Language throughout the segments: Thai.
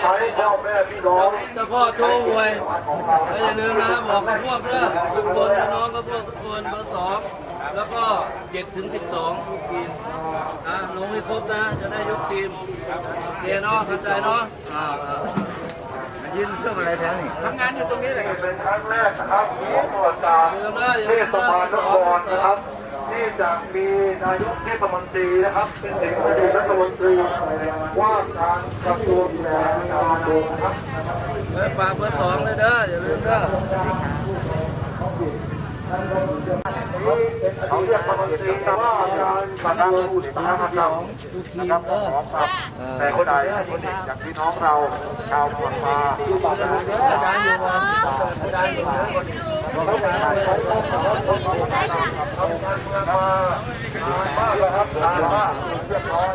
ใช้พ่อแม่พี่น้องเจ้าพ่อโชว์หวยแล้วอย่าลืมนะบอกกับพวกเด้อทุกคนพี่น้องกับพวกทุกคนเบอร์สองแล้วก็เจ็ดถึงสิบสองทุกทีมอะลงให้ครบนะ จะได้ยกทีมโอเคเนาะเข้าใจเนาะอ่าอ่ายืนเครื่องอะไรแถวนี่ทำงานอยู่ตรงนี้แหละเป็นครั้งแรกนะครับของประวัติศาสตร์อย่าลืมนะอย่าเทลืมศนะบาลนครนะครับ ที่จะมีนายกเทศมนตรีนะครับเป็นถึงอดีตรัฐมนตรีว่าการกระทรวงแรงงานนะครับเบอร์ฝากเบอร์สองเลยเด้ออย่าลืมเด้อเขาเรียกรัฐมนตรีว่าการสาธารณอุตสาหกรรมนะครับขอครับแต่คนไหนคนนี้จากพี่น้องเราชาวปวดมาอาจารย์อยู่อาจารย์อยู่านมามามากแล้วครับนานมากเรียบร้อย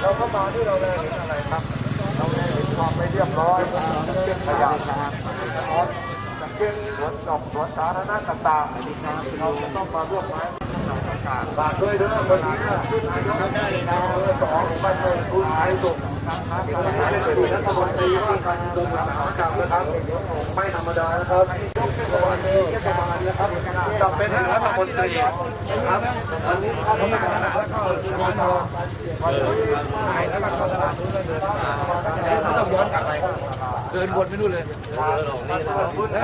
เราก็มาที่เราเลยเห็นอะไรครับเราแลยเห็นความไม่เรียบร้อยเป็นขยะนะครับอย่างเช่นสวนดอกสวนสาธารณะต่างๆเราจะต้องมาร่วมไม้ ฝากด้วยเด้อวันนี้ขึ้นนายกได้เลยนะเบอร์สองไปเลยคุณไทยสุขเป็นรัฐมนตรีว่าการกระทรวงอุตสาหกรรมนะครับ ไม่ธรรมดานะครับยกเทศบาลเทศบาลนะครับจะเป็นรัฐมนตรีครับวันนี้เข้ามาแล้วก็วันนี้วันนี้ไม่ต้องย้อนกลับไป เดินวนไปนู่นเลยแล้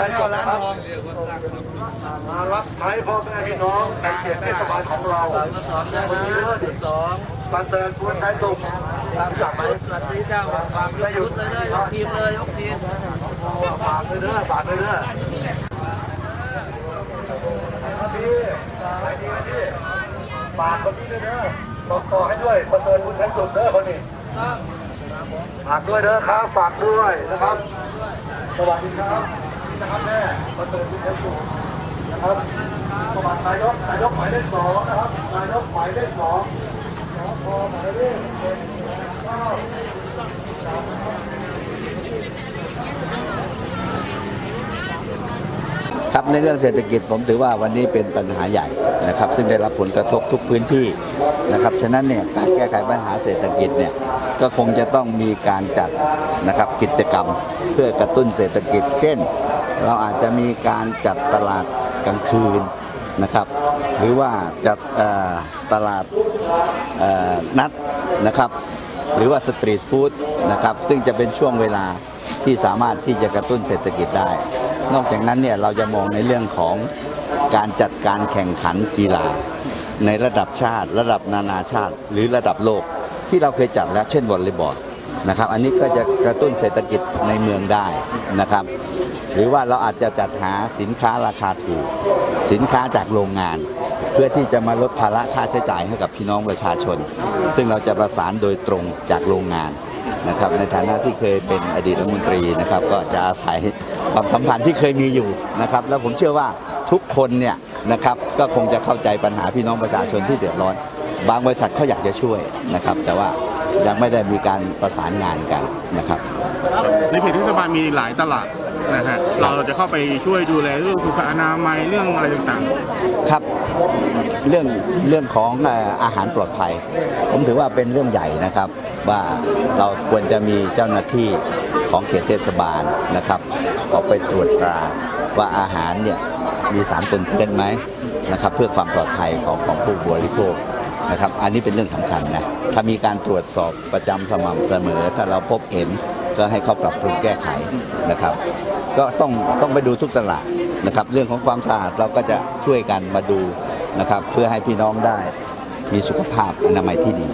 วเข้าร้านทองมารับใช้พ่อแม่พี่น้องในเขตเทศบาลของเราสองได้วันนะนี้สองปันเติร์คุณใช้ตุกจับไหมสวัสดีเจ้าฝากยกชุดเลยเด้อยกทีมเลยยกทีมฝากเลยเด้อฝากเลยเด้อฝากคนนี้เด้อต่อให้ด้วยปันเติร์คุณใช้ตุกเด้อคนนี้ ฝากด้วยเด้อครับฝากด้วยนะครับ สวัสดีครับนะครับแม่ปันเติร์คุณใช้ตุกนะครับสวัสดีนายกนายกหมายเลขสองนะครับนายกหมายเลขสองสพหมายเลขเจ็ดเก้า ครับในเรื่องเศรษฐกิจผมถือว่าวันนี้เป็นปัญหาใหญ่นะครับ ซึ่งได้รับผลกระทบทุกพื้นที่นะครับฉะนั้นเนี่ยการแก้ไขปัญหาเศรษฐกิจเนี่ยก็คงจะต้องมีการจัดนะครับกิจกรรมเพื่อกระตุ้นเศรษฐกิจ เช่น เราอาจจะมีการจัดตลาดกลางคืนนะครับหรือว่าจัดตลาดนัดนะครับ หรือว่าสตรีทฟู้ดนะครับซึ่งจะเป็นช่วงเวลาที่สามารถที่จะกระตุ้นเศรษฐกิจได้ นอกจากนั้นเนี่ยเราจะมองในเรื่องของการจัดการแข่งขันกีฬา ในระดับชาติ ระดับนานาชาติ หรือระดับโลกที่เราเคยจัดแล้วเช่นวอลเลย์บอลนะครับอันนี้ก็จะกระตุ้นเศรษฐกิจในเมืองได้นะครับ หรือว่าเราอาจจะจัดหาสินค้าราคาถูก สินค้าจากโรงงาน เพื่อที่จะมาลดภาระค่าใช้จ่ายให้กับพี่น้องประชาชน ซึ่งเราจะประสานโดยตรงจากโรงงาน นะครับในฐานะที่เคยเป็นอดีตรัฐมนตรีนะครับก็จะอาศัยความสัมพันธ์ที่เคยมีอยู่นะครับแล้วผมเชื่อว่าทุกคนเนี่ยนะครับก็คงจะเข้าใจปัญหาพี่น้องประชาชนที่เดือดร้อน บางบริษัทเขาอยากจะช่วยนะครับแต่ว่ายังไม่ได้มีการประสานงานกันนะครับในเขตเทศบาลมีหลายตลาด นะฮะเราจะเข้าไปช่วยดูแลเรื่องสุขอนามัยเรื่องอะไรต่างครับเรื่องเรื่องของเอ่ออาหารปลอดภัย ผมถือว่าเป็นเรื่องใหญ่นะครับ ว่าเราควรจะมีเจ้าหน้าที่ของเขตเทศบาลนะครับออกไปตรวจตราว่าอาหารเนี่ยมีสารปนเปื้อนไหมนะครับ เพื่อความปลอดภัยของของผู้บริโภคนะครับ อันนี้เป็นเรื่องสำคัญนะถ้ามีการตรวจสอบประจำสม่ำเสมอ ถ้าเราพบเห็น ก็ให้เขาปรับปรุงแก้ไขนะครับ ก็ต้องต้องไปดูทุกตลาดนะครับ เรื่องของความสะอาดเราก็จะช่วยกันมาดูนะครับ เพื่อให้พี่น้องได้มีสุขภาพอนามัยที่ดี